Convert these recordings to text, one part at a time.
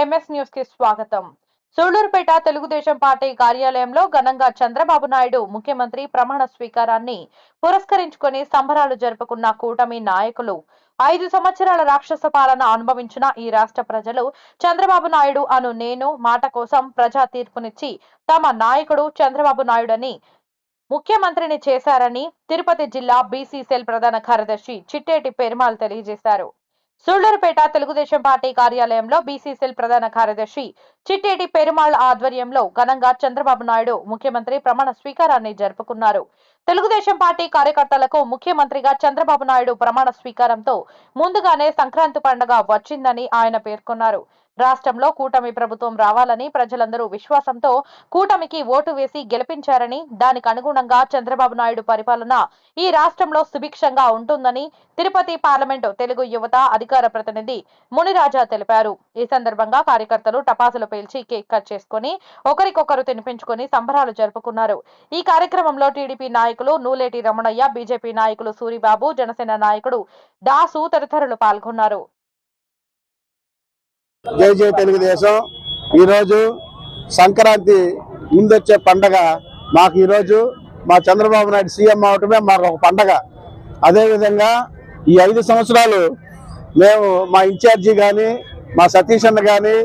MS న్యూస్కి స్వాగతం. Sullurpeta Telugu Desam party కార్యాలయంలో ఘనంగా చంద్రబాబు నాయుడు ముఖ్యమంత్రి ప్రమాణ స్వీకారాన్ని పురస్కరించుకొని సంబరాలు జరుపుకున్న కూటమి నాయకులు ఐదు సంవత్సరాల రాక్షస పాలన అనుభవించిన ఈ రాష్ట్ర ప్రజలు చంద్రబాబు నాయుడు అను నేను మాట కోసం ప్రజా తీర్పునిచ్చి తమ నాయకుడు చంద్రబాబు నాయుడని ముఖ్యమంత్రిని చేశారని తిరుపతి జిల్లా బీసీ సెల్ ప్రధాన కార్యదర్శి చిట్టేటి పెరుమాల్ తెలియజేశారు. సూళ్ళూరుపేట తెలుగుదేశం పార్టీ కార్యాలయంలో బీసీసీఎల్ ప్రధాన కార్యదర్శి చిట్టేటి పెరుమాళ్ ఆధ్వర్యంలో ఘనంగా చంద్రబాబు నాయుడు ముఖ్యమంత్రి ప్రమాణ స్వీకారాన్ని జరుపుకున్నారు. తెలుగుదేశం పార్టీ కార్యకర్తలకు ముఖ్యమంత్రిగా చంద్రబాబు నాయుడు ప్రమాణ స్వీకారంతో ముందుగానే సంక్రాంతి పండుగ వచ్చిందని ఆయన పేర్కొన్నారు. రాష్ట్రంలో కూటమి ప్రభుత్వం రావాలని ప్రజలందరూ విశ్వాసంతో కూటమికి ఓటు వేసి గెలిపించారని దానికి అనుగుణంగా చంద్రబాబు నాయుడు పరిపాలన ఈ రాష్ట్రంలో సుభిక్షంగా ఉంటుందని తిరుపతి పార్లమెంటు తెలుగు యువత అధికార ప్రతినిధి మునిరాజా తెలిపారు. ఈ సందర్భంగా కార్యకర్తలు టపాసులు పేల్చి కేక్ కట్ చేసుకుని ఒకరికొకరు తినిపించుకొని సంబరాలు జరుపుకున్నారు. ఈ కార్యక్రమంలో టీడీపీ నాయకులు నూలేటి రమణయ్య బీజేపీ నాయకులు సూరిబాబు జనసేన నాయకుడు దాసు తదితరులు పాల్గొన్నారు. జై జై తెలుగుదేశం. ఈరోజు సంక్రాంతి ముందొచ్చే పండగ మాకు ఈరోజు. మా చంద్రబాబు నాయుడు సీఎం అవటమే మాకు ఒక పండగ. అదేవిధంగా ఈ ఐదు సంవత్సరాలు మేము మా ఇన్ఛార్జి కానీ మా సతీష్ అన్న కానీ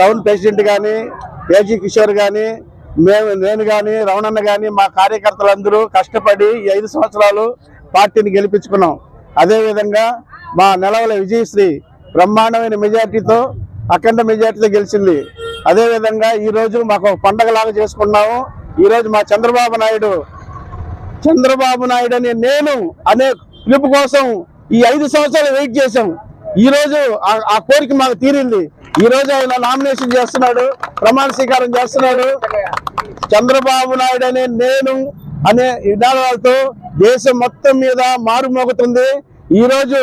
టౌన్ ప్రెసిడెంట్ కానీ ఏజీ కిషోర్ కానీ మేము నేను కానీ రమణన్న కానీ మా కార్యకర్తలందరూ కష్టపడి ఈ ఐదు సంవత్సరాలు పార్టీని గెలిపించుకున్నాం. అదేవిధంగా మా నెలవల విజయశ్రీ బ్రహ్మాండమైన మెజార్టీతో అఖండ మెజార్టీతో గెలిచింది. అదేవిధంగా ఈ రోజు మాకు ఒక పండగలాగా చేసుకున్నాము ఈ రోజు మా చంద్రబాబు నాయుడు చంద్రబాబు నాయుడు అనే నేను అనే పిలుపు కోసం ఈ ఐదు సంవత్సరాలు వెయిట్ చేశాం. ఈ రోజు ఆ- ఆ కోరిక మాకు తీరింది. ఈ రోజు ఆయన నామినేషన్ చేస్తున్నాడు ప్రమాణ స్వీకారం చేస్తున్నాడు. చంద్రబాబు నాయుడు అనే నేను అనే విధానాలతో దేశం మొత్తం మీద మారుమోగుతుంది. ఈ రోజు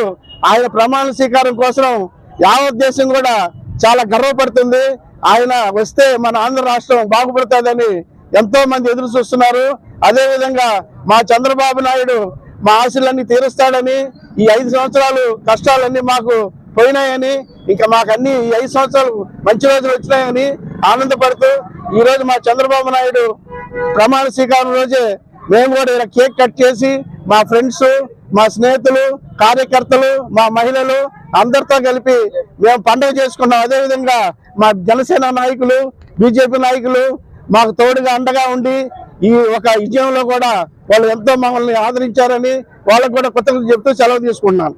ఆయన ప్రమాణ స్వీకారం కోసం యావత్ దేశం కూడా చాలా గర్వపడుతుంది. ఆయన వస్తే మన ఆంధ్ర రాష్ట్రం బాగుపడుతుందని ఎంతో మంది ఎదురు చూస్తున్నారు. అదేవిధంగా మా చంద్రబాబు నాయుడు మా ఆశలన్నీ తీరుస్తాడని ఈ ఐదు సంవత్సరాలు కష్టాలన్నీ మాకు పోయినాయని ఇంకా మాకు ఈ ఐదు సంవత్సరాలు మంచి రోజులు వచ్చినాయని ఆనందపడుతూ ఈ రోజు మా చంద్రబాబు నాయుడు ప్రమాణ స్వీకారం రోజే మేము కూడా ఇలా కేక్ కట్ చేసి మా ఫ్రెండ్స్ మా స్నేహితులు కార్యకర్తలు మా మహిళలు అందరితో కలిపి మేము పండుగ చేసుకున్నాం. అదేవిధంగా మా జనసేన నాయకులు బీజేపీ నాయకులు మాకు తోడుగా అండగా ఉండి ఈ ఒక విజయంలో కూడా వాళ్ళు ఎంతో మమ్మల్ని ఆదరించారని వాళ్ళకు కూడా కృతజ్ఞతలు చెప్తూ సెలవు తీసుకున్నాను